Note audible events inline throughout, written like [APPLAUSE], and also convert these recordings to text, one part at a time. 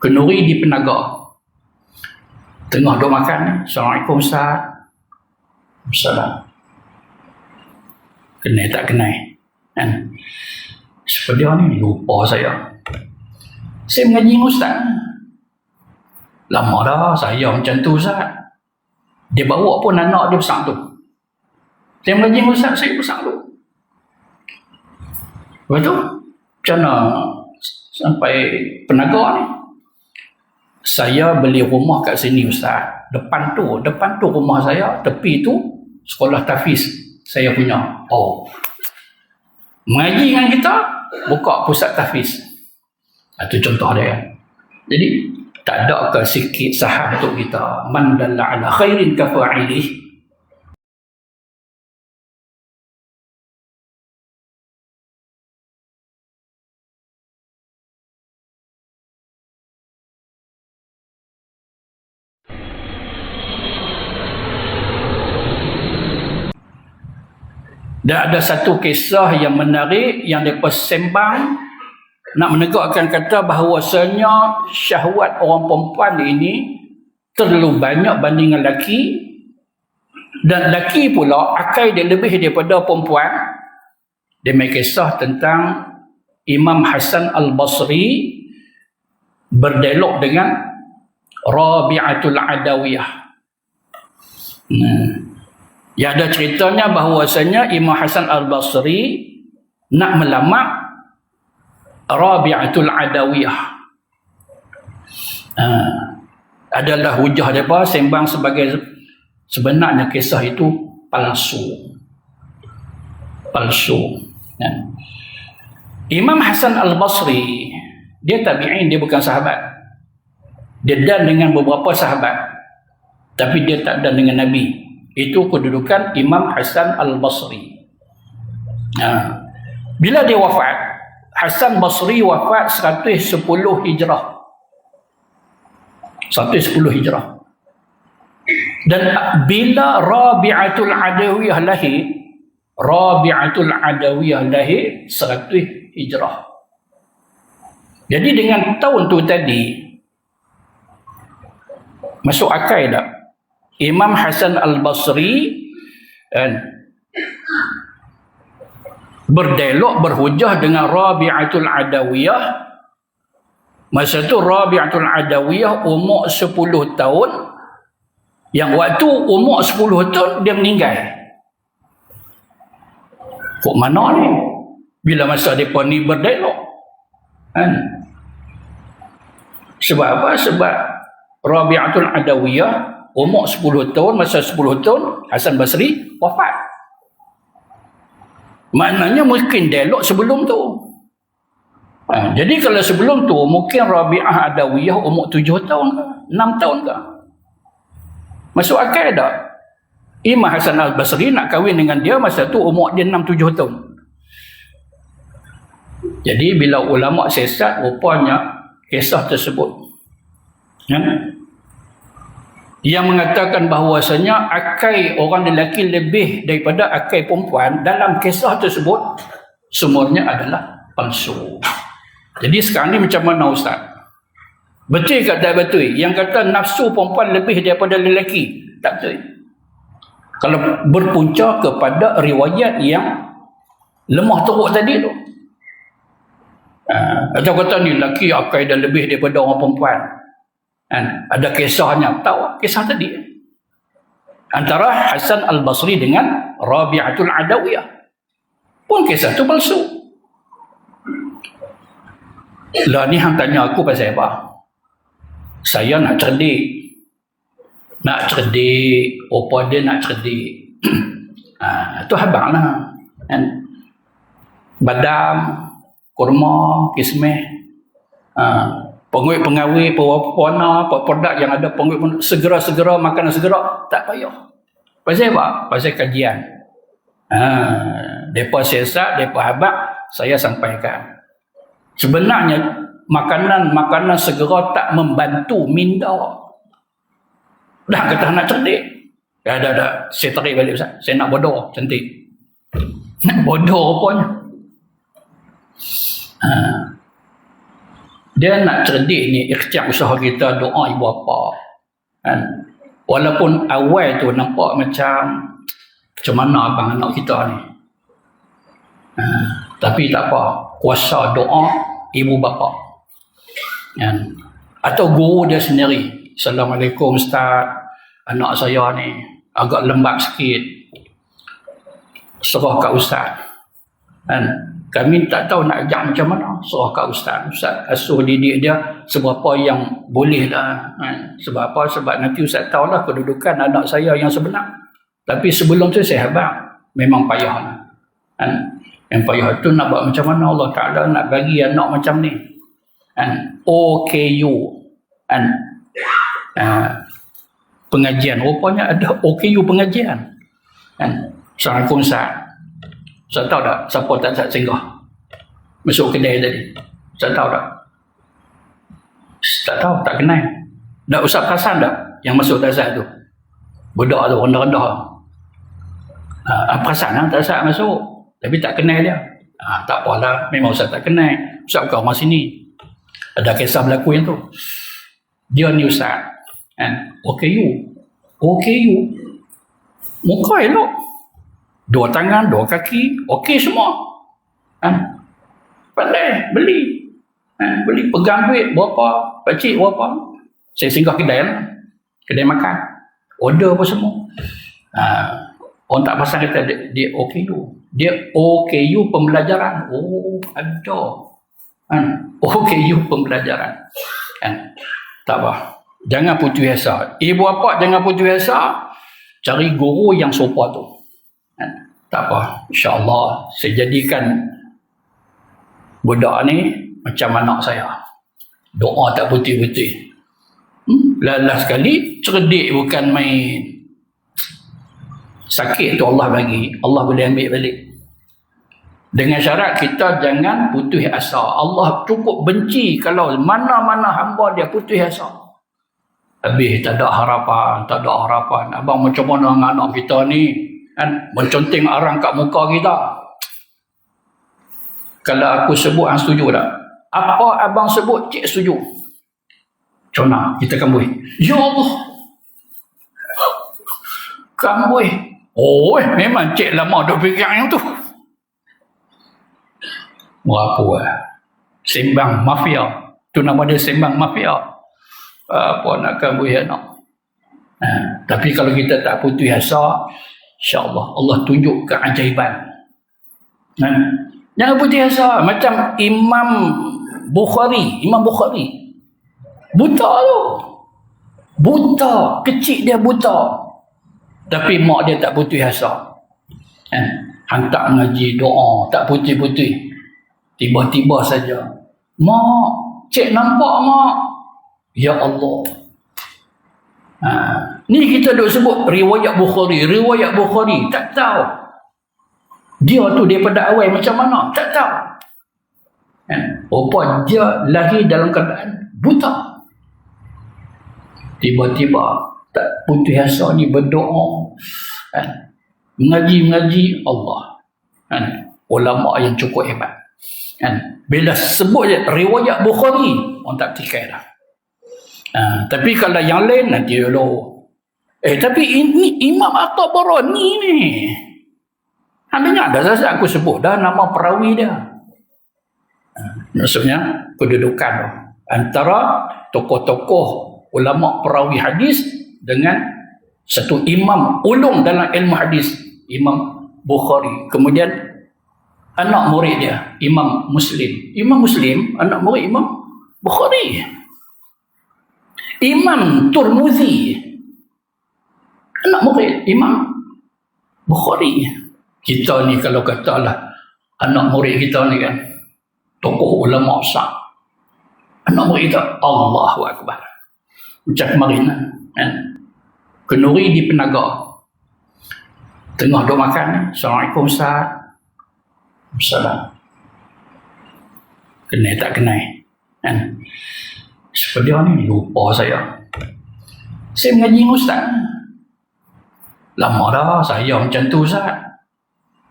Kenuri di penaga. Tengah duk makan. Assalamualaikum Ustaz. Assalamualaikum. Kenal tak kenal. Kan? Seperti ni lupa saya. Saya mengaji Ustaz. Lama dah saya macam tu Ustaz. Dia bawa pun anak dia besar tu. Saya mengaji Ustaz, saya besar tu. Lepas tu, macam mana sampai penaga ni? Saya beli rumah kat sini Ustaz. Depan tu, depan tu rumah saya, tepi tu sekolah tafiz saya punya. Oh. Mengaji dengan kita, buka pusat tafiz. Itu contoh dia. Jadi, tak ada ke sikit saham untuk kita. Man dalla ala khairin kafa'ilih. Dan ada satu kisah yang menarik yang mereka sembang nak menegakkan kata bahawasanya syahwat orang perempuan ini terlalu banyak bandingan lelaki dan lelaki pula akal dia lebih daripada perempuan dia main kisah tentang Imam Hasan Al-Basri berdialog dengan Rabi'atul Adawiyah. Nah, Ya ada ceritanya bahawasanya Imam Hasan Al-Basri nak melamak Rabi'atul Adawiyah. Uh, adalah hujah mereka sembang sebagai sebenarnya kisah itu palsu. Palsu. Ya. Imam Hasan Al-Basri dia tabi'in, dia bukan sahabat. Dia dan dengan beberapa sahabat. Tapi dia tak dan dengan Nabi. Itu kedudukan Imam Hasan Al-Basri. Nah, bila dia wafat, Hasan Basri wafat 110 Hijrah. 110 Hijrah. Dan bila Rabi'atul Adawiyah lahir, Rabi'atul Adawiyah lahir 100 Hijrah. Jadi dengan tahun tu tadi, masuk akal tak? Imam Hasan Al-Basri kan berdialog berhujah dengan Rabi'atul Adawiyah. Masa tu Rabi'atul Adawiyah umur 10 tahun. Yang waktu umur 10 tahun dia meninggal. Kok mana ni? Bila masa mereka ni berdialog kan? Sebab apa? Sebab Rabi'atul Adawiyah umur 10 tahun masa 10 tahun Hasan Basri wafat. Maknanya mungkin dialog sebelum tu. Ha, jadi kalau sebelum tu mungkin Rabi'ah Adawiyah umur 7 tahun ke 6 tahun ke. Masuk akal tak? Imam Hasan Al-Basri nak kahwin dengan dia masa tu umur dia 6-7 tahun. Jadi bila ulama sesat rupanya kisah tersebut. Ya? Yang mengatakan bahawasanya akai orang lelaki lebih daripada akai perempuan dalam kisah tersebut semuanya adalah palsu. Jadi sekarang ni macam mana Ustaz? Betul ke tak betul? Yang kata nafsu perempuan lebih daripada lelaki. Tak betul. Kalau berpunca kepada riwayat yang lemah teruk tadi tu. Ha, atau kata ni lelaki akai dah lebih daripada orang perempuan. Kan? Ada kisahnya. Tahu kisah tadi. Antara Hasan Al-Basri dengan Rabi'atul Adawiyah. Pun kisah tu palsu. Lah ni hang tanya aku pasal apa? Saya nak cerdik. Nak cerdik. Apa dia nak cerdik? [CLEARS THROAT] ha, itu habang lah. Kan? Badam, kurma, kismeh. Ha, pengawet pengawet pewarna produk yang ada pengawet segera-segera makanan segera tak payah. Pasal apa? pasal kajian. Ha, mereka siasat, mereka habak saya sampaikan. Sebenarnya makanan-makanan segera tak membantu minda. Dah kata nak cerdik dah dah dah. Saya tarik balik Ustaz. Saya nak bodoh cantik. Nak bodoh rupanya. Ha. Dia nak cerdik ni ikhtiar usaha kita doa ibu bapa. Kan? Walaupun awal tu nampak macam macam mana abang anak kita ni. Ha, tapi tak apa. Kuasa doa ibu bapa. Kan? Atau guru dia sendiri. Assalamualaikum Ustaz. Anak saya ni agak lembab sikit. Serah kat Ustaz kan? Kami tak tahu nak ajak macam mana. Serah kat Ustaz. Ustaz asuh didik dia seberapa yang boleh lah. Kan? sebab apa? Sebab nanti Ustaz tahulah kedudukan anak saya yang sebenar. Tapi sebelum tu saya habang memang payah lah. kan? yang payah tu nak buat macam mana? Allah Ta'ala nak bagi anak macam ni. Kan? OKU kan? Uh, pengajian. Rupanya ada OKU pengajian. Kan? Assalamualaikum Ustaz saya tahu tak siapa tak saat singgah masuk kedai tadi? Saya tahu tak? Tak tahu, tak kenal. Tak usah perasan tak yang masuk saat tu? Budak tu, rendah-rendah. Ha, perasan lah, tak masuk. Tapi tak kenal dia. Ha, tak apalah, memang Ustaz tak kenal. Ustaz bukan orang sini. Ada kisah berlaku yang tu. Dia ni Ustaz. Kan? OKU. OKU. Muka elok dua tangan, dua kaki, okey semua. Ha? Pandai, beli. Ha? Beli, pegang duit, berapa, pakcik, berapa. Saya singgah kedai lah. Kedai makan. Order apa semua. Ha? Orang tak pasang kata dia, dia OKU. Dia OKU pembelajaran. Oh, ada. Ha? OKU pembelajaran. Ha? Tak apa. Jangan putus asa. Ibu apa jangan putus asa. Cari guru yang sopa tu. Tak apa. InsyaAllah saya jadikan budak ni macam anak saya. Doa tak putih-putih. Hmm? Lalah sekali, cerdik bukan main. Sakit tu Allah bagi. Allah boleh ambil balik. Dengan syarat kita jangan putus asa. Allah cukup benci kalau mana-mana hamba dia putus asa. Habis tak ada harapan, tak ada harapan. Abang macam mana dengan anak kita ni? Kan menconting arang kat muka kita kalau aku sebut hang setuju tak apa abang sebut cik setuju Cona, kita boleh. Ya Allah. Boleh. Oh, eh, memang cik lama duk fikir yang tu. Berapa eh? Sembang mafia. Tu nama dia sembang mafia. Apa nak kan boleh nak. Ha, tapi kalau kita tak putus asa, InsyaAllah Allah tunjuk keajaiban. Jangan putih asa. Macam Imam Bukhari. Imam Bukhari. Buta tu. Buta. Kecil dia buta. Tapi mak dia tak putih asa. Kan? Hantar ngaji doa. Tak putih-putih. Tiba-tiba saja. Mak. Cik nampak mak. Ya Allah. Ha. Ni kita duk sebut riwayat Bukhari, riwayat Bukhari, tak tahu. Dia tu daripada awal macam mana? Tak tahu. Kan? Rupa dia lahir dalam keadaan buta. Tiba-tiba tak putus asa ni berdoa. Kan? Mengaji-mengaji Allah. Kan? Ulama yang cukup hebat. Kan? Bila sebut je riwayat Bukhari, orang tak tikai dah. Ha, tapi kalau yang lain nanti dulu. Eh tapi ini Imam Atta Barani ni. Handanya ada saja aku sebut dah nama perawi dia. Ha, maksudnya kedudukan antara tokoh-tokoh ulama perawi hadis dengan satu imam ulung dalam ilmu hadis Imam Bukhari. Kemudian anak murid dia Imam Muslim. Imam Muslim anak murid Imam Bukhari. Imam Turmuzi anak murid Imam. Bukhari. Kita ni kalau katalah anak murid kita ni kan tokoh ulama besar. Anak murid kita Allahu Akbar. Macam kemarin kan? Kenuri di penaga. Tengah duk makan Assalamualaikum Ustaz. Assalamualaikum kenal tak kenal kan? Seperti ni lupa saya. Saya mengaji ustaz. Lama dah saya macam tu ustaz.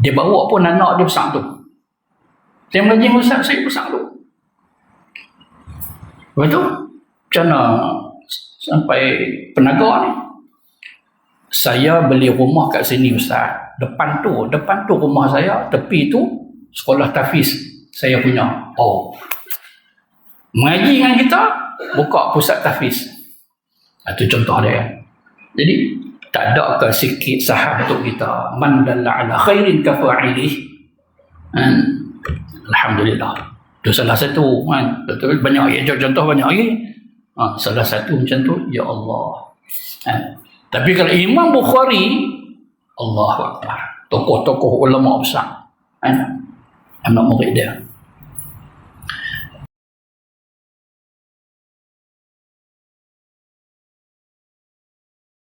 Dia bawa pun anak dia besar tu. Saya mengaji ustaz saya besar tu. Lepas tu, macam mana sampai penaga ni? Saya beli rumah kat sini Ustaz. Depan tu, depan tu rumah saya, tepi tu sekolah tafiz saya punya. Oh. Mengaji dengan kita, buka pusat tafiz. Itu contoh dia. Jadi, tak ada ke sikit saham untuk kita. Man dalla ala khairin kafa'ilih. Hmm. Alhamdulillah. Itu salah satu. Kan? Betul, banyak ya, contoh banyak lagi. Ha, salah satu macam tu, Ya Allah. Ha. Tapi kalau Imam Bukhari, Allah Akbar. Tokoh-tokoh ulama besar. Ha. Anak murid dia.